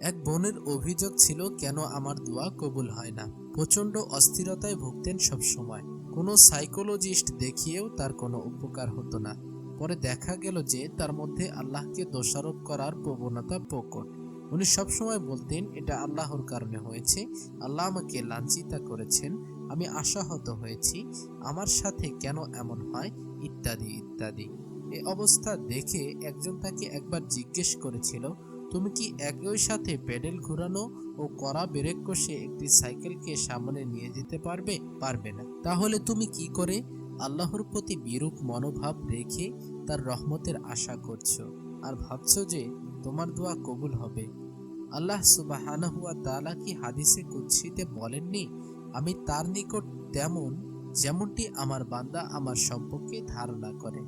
এক বোনের অভিযোগ ছিল, কেন আমার দোয়া কবুল হয় না? প্রচণ্ড অস্থিরতায় ভুগতেন সবসময়। কোনো সাইকোলজিস্ট দেখিয়েও তার কোনো উপকার হতো না। পরে দেখা গেল যে তার মধ্যে আল্লাহকে দোষারোপ করার প্রবণতা প্রকট। উনি সবসময় বলতেন, এটা আল্লাহর কারণে হয়েছে। আল্লাহ আমাকে লাঞ্ছিতা করেছেন। আমি আশাহত হয়েছি। আমার সাথে কেন এমন হয়? ইত্যাদি ইত্যাদি। এ অবস্থা দেখে একজন তাকে একবার জিজ্ঞেস করেছিল তুমি কি একই সাথে প্যাডেল ঘোরানো ও কড়া ব্রেক কষে একটি সাইকেলকে সামনে নিয়ে যেতে পারবে? পারবে না। তাহলে তুমি কি করে আল্লাহর প্রতি বিরূপ মনোভাব রেখে তার রহমতের আশা করছ আর ভাবছ যে তোমার দোয়া কবুল হবে? আল্লাহ সুবাহানাহুয়া তাআলা কি হাদিসে কুৎসিতে বলেননি, আমি তার নিকট তেমন যেমনটি আমার বান্দা আমার সম্পর্কে ধারণা করে।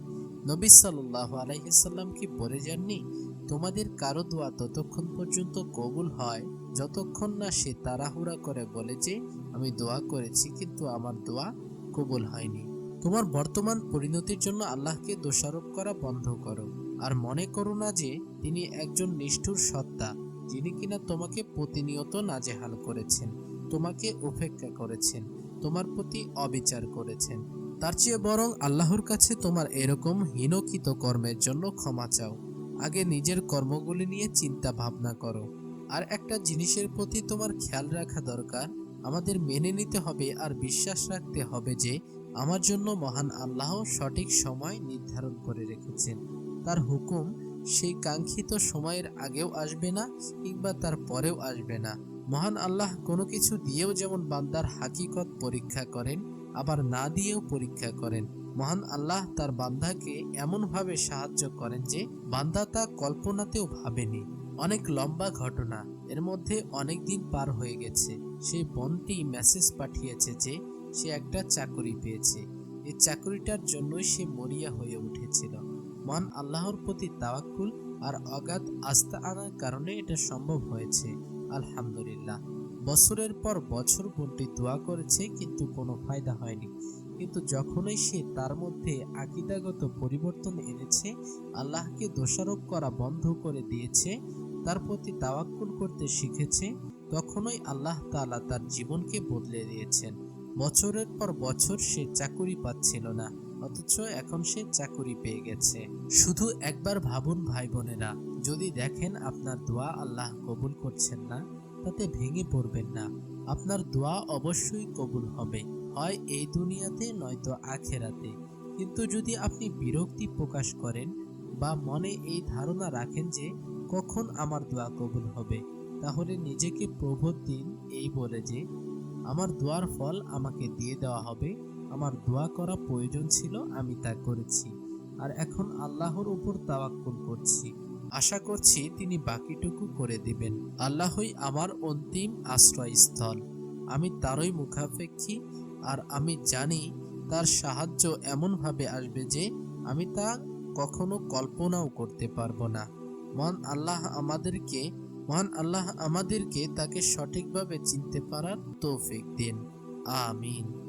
নবী সাল্লাল্লাহু আলাইহি সাল্লাম কি বলে যাননি? তোমাদের কারও দোয়া ততক্ষণ পর্যন্ত কবুল হয়? যতক্ষণ না সে তাড়াহুড়া করে বলে যে, আমি দোয়া করেছি, কিন্তু আমার দোয়া কবুল হয়নি। তোমার বর্তমান পরিণতির জন্য আল্লাহকে দোষারোপ করা বন্ধ করো। আর মনে করো না যে, তিনি একজন নিষ্ঠুর সত্তা, যিনি কিনা তোমাকে প্রতিনিয়ত নাজেহাল করেছেন, তোমাকে উপেক্ষা করেছেন। তোমার প্রতি অবিচার করেছেন। তার চেয়ে বরং আল্লাহর কাছে তোমার এরকম হীনকিত কর্মের জন্য ক্ষমা চাও। আগে নিজের কর্মগুলি নিয়ে চিন্তা ভাবনা করো। আর একটা জিনিসের প্রতি তোমার খেয়াল রাখা দরকার। আমাদের মেনে নিতে হবে আর বিশ্বাস রাখতে হবে যে, আমার জন্য মহান আল্লাহ সঠিক সময় নির্ধারণ করে রেখেছেন। তার হুকুম সেই কাঙ্ক্ষিত সময়ের আগেও আসবে না কিংবা তার পরেও আসবে না। মহান আল্লাহ কোনো কিছু দিয়েও যেমন বান্দার হাকিকত পরীক্ষা করেন, আবার না দিয়েও পরীক্ষা করেন। মহান আল্লাহ তার বান্দাকে এমনভাবে সাহায্য করেন যে বান্দা তা কল্পনাতেও ভাবেনি। অনেক লম্বা ঘটনা, এর মধ্যে অনেক দিন পার হয়ে গেছে। সেই বোনটি মেসেজ পাঠিয়েছে যে সে একটা চাকরি পেয়েছে। এই চাকরিটার জন্যই সে মরিয়া হয়ে উঠেছিল। মহান আল্লাহর প্রতি তাওয়াক্কুল আর অগাধ আস্থা আনার কারণে এটা সম্ভব হয়েছে। আলহামদুলিল্লাহ। বছরের পর বছর বোনটি দোয়া করেছে, কিন্তু কোনো ফায়দা হয়নি। কিন্তু যখনই সে তার মধ্যে আকিদাগত পরিবর্তন এনেছে, আল্লাহকে দোষারোপ করা বন্ধ করে দিয়েছে, তার প্রতি তাওয়াক্কুল করতে শিখেছে, তখনই আল্লাহ তাআলা তার জীবনকে বদলে দিয়েছেন। বছরের পর বছর সে চাকুরি পাচ্ছিল না। অথচ এখন সে চাকুরি পেয়ে গেছে। শুধু একবার ভাবুন ভাই বোনেরা যদি দেখেন আপনার দোয়া আল্লাহ কবুল করছেন না, তাতে ভেঙে পড়বেন না। আপনার দোয়া অবশ্যই কবুল হবে। হয় এই দুনিয়াতে, নয়তো আখেরাতে। কিন্তু যদি আপনি বিরক্তি প্রকাশ করেন বা মনে এই ধারণা রাখেন যে কখন আমার দোয়া কবুল হবে, তাহলে নিজেকে প্রবোধ দিন এই বলে যে, আমার দোয়ার ফল আমাকে দিয়ে দেওয়া হবে আমার দোয়া করা প্রয়োজন ছিল, আমি তা করেছি। আর এখন আল্লাহর উপর তাওয়াক্কুল করছি। আশা করছি তিনি বাকিটুকু করে দিবেন। আল্লাহই আমার অন্তিম আশ্রয়স্থল। আমি তারই মুখাপেক্ষী, আর আমি জানি তার সাহায্য এমনভাবে আসবে যে আমি তা কখনো কল্পনাও করতে পারব না। মহান আল্লাহ আমাদেরকে, মহান আল্লাহ আমাদেরকে তাকে সঠিকভাবে চিনতে পারার তৌফিক দিন। আমিন।